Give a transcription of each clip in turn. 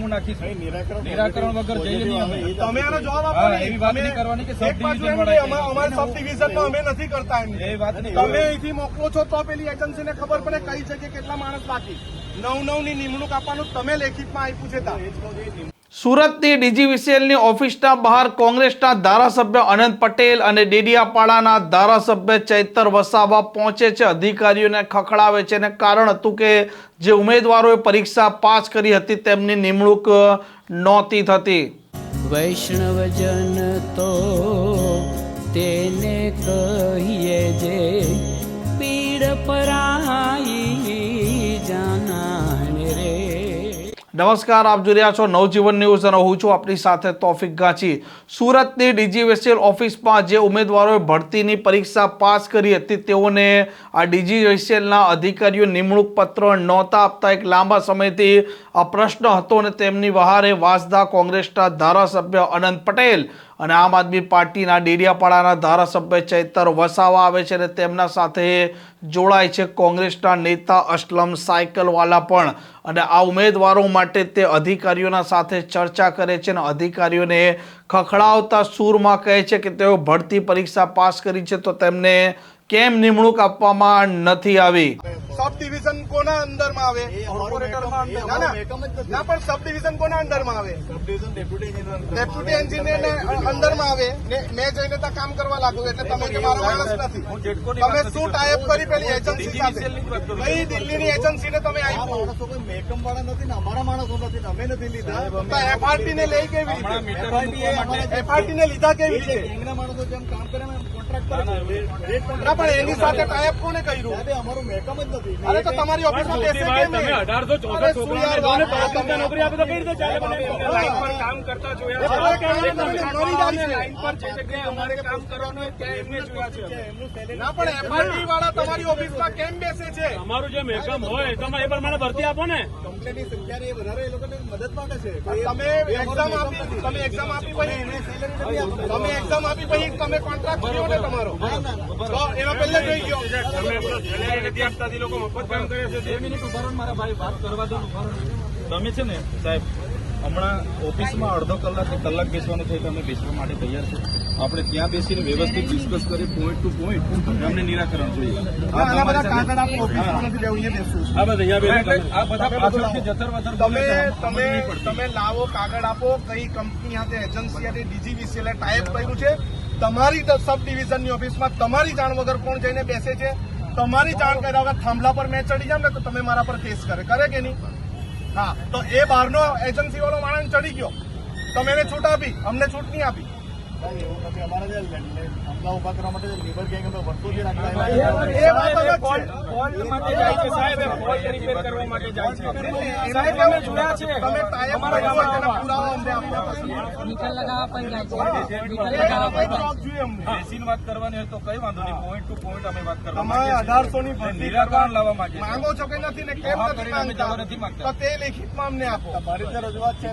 નામું નાખીશું નિરાકરણ વગર જઈએ નહીં અમે. તમે આનો જવાબ આપો એવી વાત નહીં કરવાની કે સબ ડિવિઝન અમારે સબ ડિવિઝનમાં અમે નથી કરતા એમ. એ વાત નહીં. તમે અહીંથી મોકલો છો તો પેલી એજન્સીને ખબર પડે કઈ છે કે કેટલા માણસ બાકી. નવ નવની નિમણૂક આપવાનું તમે લેખિતમાં આપ્યું છે સુરતની ડીજીવીસીએલની ઓફિસના બહાર કોંગ્રેસના ધારાસભ્ય અનંત પટેલ અને ડેડિયાપાડાના ધારાસભ્ય ચૈતર વસાવા પહોંચે છે. અધિકારીઓને ખખડાવે છે અને કારણ હતું કે જે ઉમેદવારોએ પરીક્ષા પાસ કરી હતી તેમની નિમણૂક નહોતી થતી. વૈષ્ણવજન તો તેને કહીએ જે પીડ પરાઈ નમસ્કાર, આપ જોઈ રહ્યા છો નવજીવન ન્યૂઝ અને હું છું આપની સાથે તોફિક ગાંચી. સુરતની ડીજીવીસીએલ ઓફિસમાં જે ઉમેદવારોએ ભરતીની પરીક્ષા પાસ કરી હતી, તેઓને આ ડીજીવીસીએલના અધિકારીઓ નિમણૂક પત્ર નહોતા આપતા. એક લાંબા સમયથી આ પ્રશ્ન હતો અને તેમની વહારે વાસદા કોંગ્રેસના ધારાસભ્ય અનંત પટેલ અને આમ આદમી પાર્ટીના ડેડિયાપાડાના ધારાસભ્ય ચૈતર વસાવા આવે છે અને તેમના સાથે જોડાય છે કોંગ્રેસના નેતા અસલમ સાયકલવાલા પણ. અને આ ઉમેદવારો માટે તે અધિકારીઓના સાથે ચર્ચા કરે છે અને અધિકારીઓને ખખડાવતા સૂરમાં કહે છે કે તેઓ ભરતી પરીક્ષા પાસ કરી છે તો તેમને કેમ નિમણૂક આપવામાં નથી આવી? સબ કોના અંદરમાં આવે? કોર્પોરેટરમાં ના, પણ સબ ડિવિઝન કોના અંદરમાં આવે? ડેપ્યુટી એન્જિનિયર ને અંદરમાં આવે. ને મેં જઈને ત્યાં કામ કરવા લાગુ એટલે તમે કે મારો માણસ નથી. તમે શું ટાઈપ કરી પેલી એજન્સી સાથે. કઈ દિલ્હીની એજન્સીને તમે આપો મેકમ વાળા નથી ને અમારા માણસો નથી અમે નથી લીધા. એફઆરટી ને લઈ કેવી રીતે? એફઆરટી ને લીધા કેવી રીતે? માણસો જેમ કામ કરે કોન્ટ્રાક્ટ કરે. ના પણ એની સાથે ટાઈપ કોને કર્યું? અમારું મેકમ જ નથી. અરે તો તમારી ઓફિસમાં બેસે કે નહીં? તમે શું યાર વાત કરો નોકરી આપે તો કઈ રીતે ચાલે લાઈન પર કામ કરતા જોયા. લાઈન પર જે જગ્યાએ અમારે કામ કરવાનું હોય ત્યાં એમને જોયા છે ના પણ એફઆરટી વાળા તમારી ઓફિસમાં કેમ બેસે છે? અમારું જે મહેકમ હોય તમે એ પ્રમાણે ભરતી આપો ને. કમ્પ્લેનની સંખ્યા ને એ વધારે એ લોકોને મદદ માટે છે. તમે એક્ઝામ આપી તમે એક્ઝામ આપી પછી તમે એક્ઝામ આપી પછી તમે કોન્ટ્રાક્ટ કર્યો ને તમારો? એમાં એનો પહેલે જોઈ ગયો તમે salary નથી આપતા લોકો મફત કામ કરે તમે છે ને સાહેબ હમણાં ઓફિસમાં અડધો કલાક કલાક બેસવાનું થયું તમે બેસવા માટે તૈયાર છે. આપણે ત્યાં બેસીને વ્યવસ્થિત ડિસ્કસ કરી પોઈન્ટ ટુ પોઈન્ટ અમને નિરાકરણ જોઈએ. આ બધા પાછળથી જતર તમે તમે તમે લાવો કાગળ આપો કઈ કંપની સાથે એજન્સી સાથે ડીજીવીસીએલ ટાઈપ કર્યું છે. તમારી સબ ડિવિઝનની ઓફિસમાં તમારી જાણ વગર કોણ જઈને બેસે છે? તમારી જાણ કર્યા વગર થાંભલા પર મેં ચડી જાઉં ને તો તમે મારા પર કેસ કરે. કરે કે નહીં? હા, તો એ બહારનો એજન્સી વાળો માણસ ચડી ગયો. તમે એને છૂટ આપી, અમને છૂટ નહીં આપી. એવું નથી અમારા જે હમલા ઊભા કરવા માટે લેબર ગેંગ અમે વર્ષોથી રાખેલા અઢારસો ની નિરાકરણ લાવવા છીએ. માંગો છો કે નથી ને કેમ નથી માંગતા. તો લેખિતમાં અમને આપો મારી જે રજૂઆત છે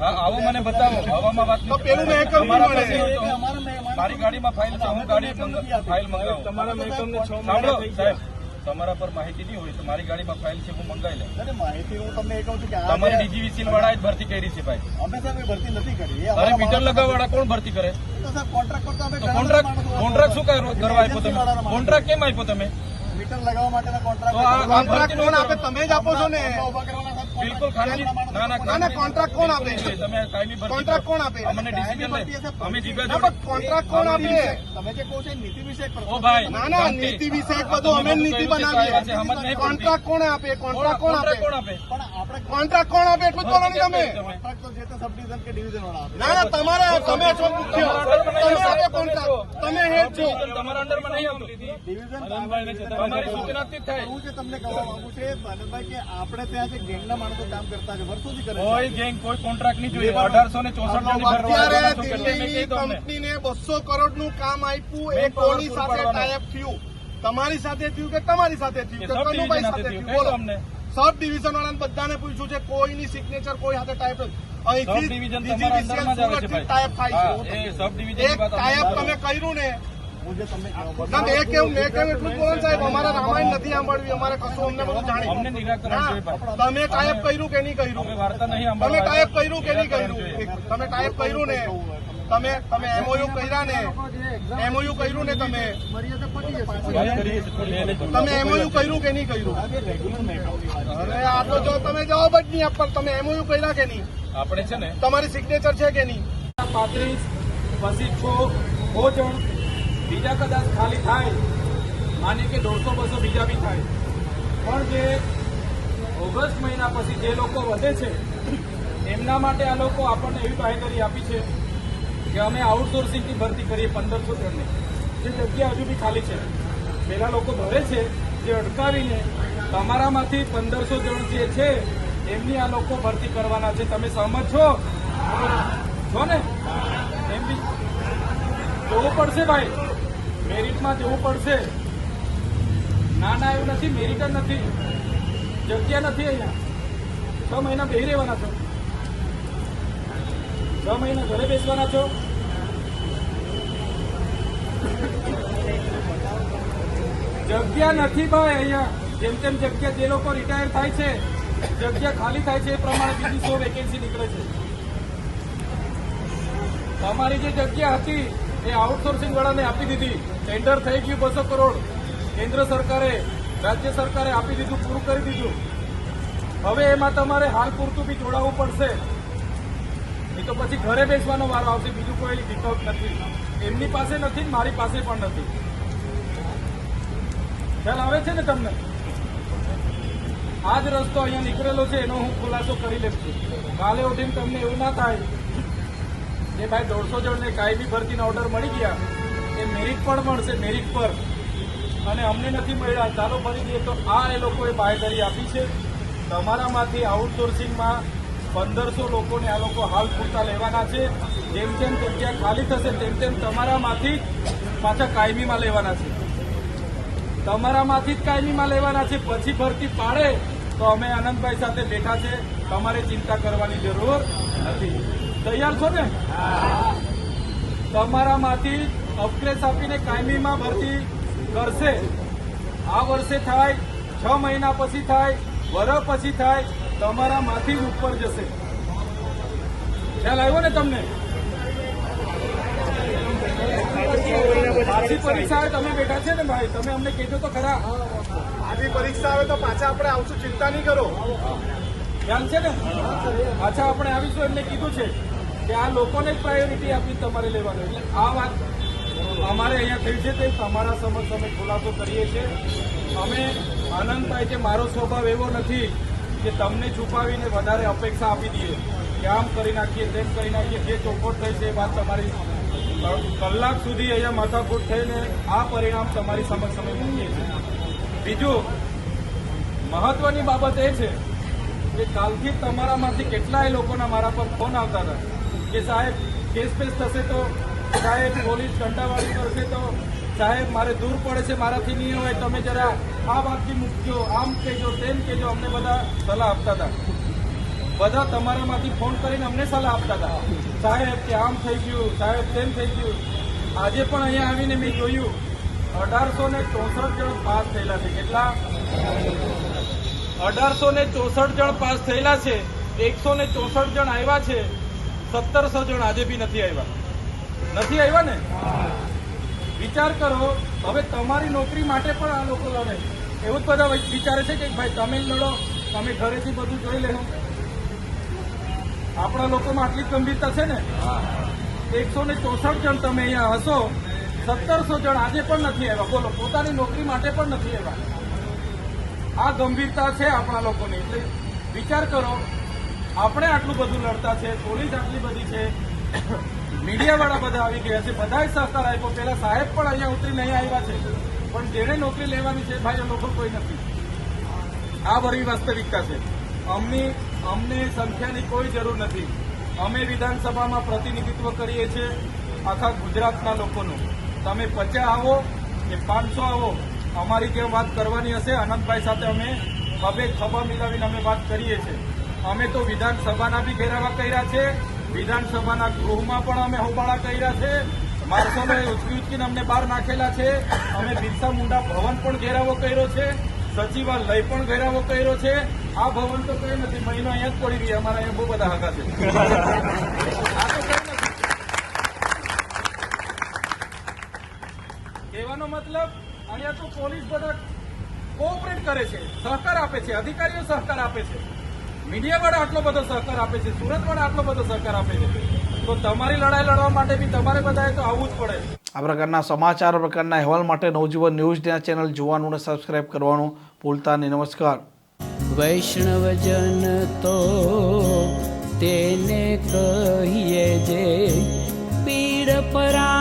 આવો મને બતાવો હવામાં વાત પેલું તમારા મળે. પાસે હોય તો અમારા મેં- મારી ગાડીમાં ફાઇલ છે હું ગાડી ફાઇલ મંગાવું. તમારા મહેકમને છ મહિના સાહેબ તમારા પર માહિતી નહીં હોય તો મારી ગાડીમાં ફાઇલ છે હું મંગાવી લઉં. અરે માહિતી હું તમને કહું છું કે આ ડીજીવીસીએલ વાળા જ ભરતી કરી છે ભાઈ. અમે સાહેબ ભરતી નથી કરી. અરે મીટર લગાવવા વાળા કોણ ભરતી કરે? કોન્ટ્રાક્ટ શું કરવા આપ્યો તમે? કોન્ટ્રાક્ટ કેમ આપ્યો તમે? મીટર લગાવવા માટેના કોન્ટ્રાક્ટ આ કોન્ટ્રાક્ટ કોણ આપે તમે જ આપો છો ને. ઊભા કરવાના સાહેબ બિલકુલ ખાનગી ના ના ના ના કોન્ટ્રાક્ટ કોણ આપે? તમે કાયમી કોન્ટ્રાક્ટ કોણ આપે? અમને ડિસિઝન અમે જીગા પણ કોન્ટ્રાક્ટ કોણ આપે તમે જે કહો છો નીતિ વિશે ઓ ભાઈ ના ના નીતિ વિશે બધું અમે નીતિ બનાવીએ. છે, સમજ નહીં પડતી. કોન્ટ્રાક્ટ કોણ આપે? કોન્ટ્રાક્ટ કોણ આપે? કોણ આપે? પણ આપણે કોન્ટ્રાક્ટ કોણ આપે એટલું જ બોલો તમે? કોન્ટ્રાક્ટ તો જે તે સબ ડિવિઝન કે ડિવિઝન વાળા આપે. ના ના તમારે તમે છો મુખ્ય. તમે આપે કોન્ટ્રાક્ટ તમે હેડ છો. તમારા અંડરમાં નહીં આવતું. ડિવિઝન તમારી સૂચનાથી થાય. હું જે તમને કહેવા માંગુ છું માનવભાઈ કે આપણે ત્યાં જે ગેંગના માણસો કામ કરતા છે વર્ષોથી કરે કોઈ ગેંગ કોઈ કોન્ટ્રાક્ટ નહીં જોઈએ. અઢારસો ને ચોસઠ અત્યારે દિલ્હીની કંપનીને બસો કરોડનું કામ આપ્યું એ કોની સાથે ટાઈપ થયું? તમારી સાથે થયું કે તમારી સાથે થયું? કે સબ કનુભાઈ ડિવિઝન સાથે થયું? બોલો. અમને? સબ ડિવિઝન વાળાને બધાને પૂછ્યું છે કોઈની સિગ્નેચર કોઈ સાથે ટાઈપ અહીંથી સુરતથી ટાઈપ થાય છે. એક ટાઈપ તમે કર્યું ને હું જે તમને કહેવા ના મેં કેવું મેં કેવું એટલું બોલો સાહેબ અમારે રામાયણ નથી સાંભળવી અમારે કશું અમને બધું જાણી નિરાકરણ જોઈએ ભાઈ. તમે ટાઈપ કર્યું કે નહીં કર્યું? તમે ટાઈપ કર્યું કે નહીં કર્યું? તમે ટાઈપ કર્યું ને તમે તમે એમઓયુ કર્યા ને એમઓયુ કર્યું ને તમે. તમે એમઓયુ કર્યું કે નહીં કર્યું? અરે આ તો જો તમે જવાબ જ નહીં આપતા તમે એમઓયુ કર્યા કે નહીં? આપણે છે ને તમારી સિગ્નેચર છે કે નહીં? પાંત્રીસ પછી છો જણ બીજા કદાચ ખાલી થાય, માની કે દોઢસો બસો બીજા બી થાય. પણ જે ઓગસ્ટ મહિના પછી જે લોકો વધે છે, એમના માટે આ લોકો આપણને એવી બાહેધરી આપી છે કે અમે આઉટસોર્સિંગથી ભરતી કરીએ પંદરસો જણની જે જગ્યા હજુ બી ખાલી છે. પેલા લોકો ભરે છે, જે અટકાવીને તમારામાંથી પંદરસો જણ જે છે, એમની આ લોકો ભરતી કરવાના છે. તમે સહમત છો? છો ને? એમ બી જોવું પડશે ભાઈ. મેરિટમાં જવું પડશે. ના ના એવું નથી, મેરિટ જ નથી. જગ્યા નથી અહીંયા. છ મહિના બેહી રહેવાના છો. છ મહિના ઘરે બેસવાના છો. જગ્યા નથી ભાઈ અહીંયા. જેમ તેમ જગ્યા જે લોકો રિટાયર થાય છે, જગ્યા ખાલી થાય છે એ પ્રમાણે બીજી સો વેકેન્સી નીકળે છે. તમારી જે જગ્યા હતી એ આઉટસોર્સિંગ વાળાને આપી દીધી. ટેન્ડર થઈ ગયું બસો કરોડ. કેન્દ્ર સરકારે, રાજ્ય સરકારે આપી દીધું, પૂરું કરી દીધું. હવે એમાં તમારે હાલ પૂરતું બી જોડાવવું પડશે. નહીં તો પછી ઘરે બેસવાનો વારો આવશે, બીજું કોઈ વિકલ્પ નથી. એમની પાસે નથી મારી પાસે પણ નથી. ખ્યાલ આવે છે ને તમને? આ જ રસ્તો અહીંયા નીકળેલો છે, એનો હું ખુલાસો કરી છું કાલે ઉઠીને તમને એવું ના થાય જે ભાઈ દોઢસો જણને કાયમી ભરતીના ઓર્ડર મળી ગયા, એ મેરિટ પણ મળશે મેરિટ પર. અને અમને નથી મળ્યા. ચાલો ભરી દઈએ તો આ એ લોકોએ બાહેધરી આપી છે. તમારામાંથી આઉટસોર્સિંગમાં પંદરસો લોકોને આ લોકો હાલ પૂરતા લેવાના છે. જેમ જેમ જગ્યા ખાલી થશે, તેમ તેમ તમારામાંથી પાછા કાયમીમાં લેવાના છે. તમારામાંથી જ કાયમીમાં લેવાના છે. પછી ભરતી પાડે તો અમે આનંદભાઈ સાથે બેઠા છે. તમારે ચિંતા કરવાની જરૂર નથી. તૈયાર છો ને? તમારામાંથી અપગ્રેસ આપીને કાયમીમાં ભરતી કરશે. આ વર્ષે થાય છ મહિના પછી થાય વરસ પછી થાય તમારામાંથી ઉપર જશે. ખ્યાલ આવ્યો ને તમને? પાછી પરીક્ષા આવે તમે બેઠા છે ને ભાઈ? તમે અમને કહેજો તો ખરા. આવી પરીક્ષા આવે તો પાછા આપણે આવશું ચિંતા નહીં કરો. ખ્યાલ છે ને? પાછા આપણે આવીશું એમને કીધું છે. કે આ લોકોને જ પ્રાયોરિટી આપી તમારે લેવાનું. એટલે આ વાત અમારે અહીંયા થઈ છે, તે તમારા સમક્ષ અમે ખુલાસો કરીએ છીએ. અમે આનંદભાઈ કે મારો સ્વભાવ એવો નથી કે તમને છુપાવીને વધારે અપેક્ષા આપી દઈએ. કે આમ કરી નાખીએ, તેમ કરી નાખીએ, જે ચોખવટ થઈ છે એ વાત તમારી કલાક સુધી અહીંયા માથાકૂટ થઈને આ પરિણામ તમારી સમક્ષ અમે મૂકીએ છીએ. બીજું, મહત્વની બાબત એ છે કે કાલથી તમારામાંથી કેટલાય લોકોના મારા પર ફોન આવતા હતા. કે સાહેબ, કેસ પેસ થશે તો સાહેબ પોલીસ ઘંટાવાળી કરશે તો સાહેબ મારે દૂર પડે છે, મારાથી નહીં હોય. તમે જરા આ વાતથી મૂકજો આમ કહેજો, તેમ કહેજો, અમને બધા સલાહ આપતા હતા. બધા તમારામાંથી ફોન કરીને અમને સલાહ આપતા હતા. સાહેબ કે આમ થઈ ગયું, સાહેબ તેમ થઈ ગયું. આજે પણ અહીંયા આવીને મેં જોયું. અઢારસો ને ચોસઠ જણ પાસ થયેલા છે. કેટલા? અઢારસો ને ચોસઠ જણ પાસ થયેલા છે. એકસો ને ચોસઠ જણ આવ્યા છે. સત્તરસો જણ આજે બી નથી આવ્યા. નથી આવ્યા ને? વિચાર કરો, હવે તમારી નોકરી માટે પણ આ લોકો લડે. એવું જ બધા વિચારે છે કે ભાઈ તમે લડો, તમે ઘરેથી બધું જોઈ લેવું આપણા લોકોમાં આટલી ગંભીરતા છે ને? એકસો ને ચોસઠ જણ તમે અહીંયા હશો, સત્તરસો જણ આજે પણ નથી આવ્યા. બોલો, પોતાની નોકરી માટે પણ નથી આવ્યા. આ ગંભીરતા છે આપણા લોકોની. એટલે વિચાર કરો આપણે આટલું બધું લડતા છે, પોલીસ આટલી બધી છે, મીડિયાવાળા બધા આવી ગયા છે બધાય સહકાર આપ્યો પેલા સાહેબ પણ અહીંયા ઉતરીને નહીં આવ્યા છે, પણ જેને નોકરી લેવાની છે ભાઈ એ લોકો કોઈ નથી. આ બધી વાસ્તવિકતા છે. અમની, અમને સંખ્યાની કોઈ જરૂર નથી. અમે વિધાનસભામાં પ્રતિનિધિત્વ કરીએ છીએ આખા ગુજરાતના લોકોનું. તમે પચાસ આવો કે પાંચસો આવો, અમારી જે વાત કરવાની હશે? આનંદભાઈ સાથે અમે ખભે ખભા મિલાવીને અમે વાત કરીએ છીએ. અમે તો વિધાનસભાના બી ઘેરાવા કર્યા છે. વિધાનસભાના ગૃહમાં પણ અમે હોબાળા કર્યા છે. માર્શલોએ ઉચકી ઉચકીને અમને બહાર નાખેલા છે. અમે બિરસા મુંડા ભવન પણ ઘેરાવો કર્યો છે. સચિવાલય પણ ઘેરાવો કર્યો છે. આ ભવન તો કઈ નથી, મહિનો અહીંયા જ પડી રહી અમારા અહીંયા બહુ બધા હગા છે. કહેવાનો મતલબ, અહીંયા તો પોલીસ બધા કોઓપરેટ કરે છે. સહકાર આપે છે. અધિકારીઓ સહકાર આપે છે. મીડિયા વાળા આટલો બધો સહકાર આપે છે સુરત વાળા આટલો બધો સહકાર આપે છે. તો તમારી લડાઈ લડવા માટે બી તમારે બધાએ તો આવવું જ પડે. આ પ્રકારના સમાચાર પ્રકારના અહેવાલ માટે નવજીવન ન્યૂઝ ના ચેનલ જોવાનું અને સબસ્ક્રાઇબ કરવાનું ભૂલતા નહીં. નમસ્કાર. વૈષ્ણવજન તો તેને કહીએ જે પીડ પરા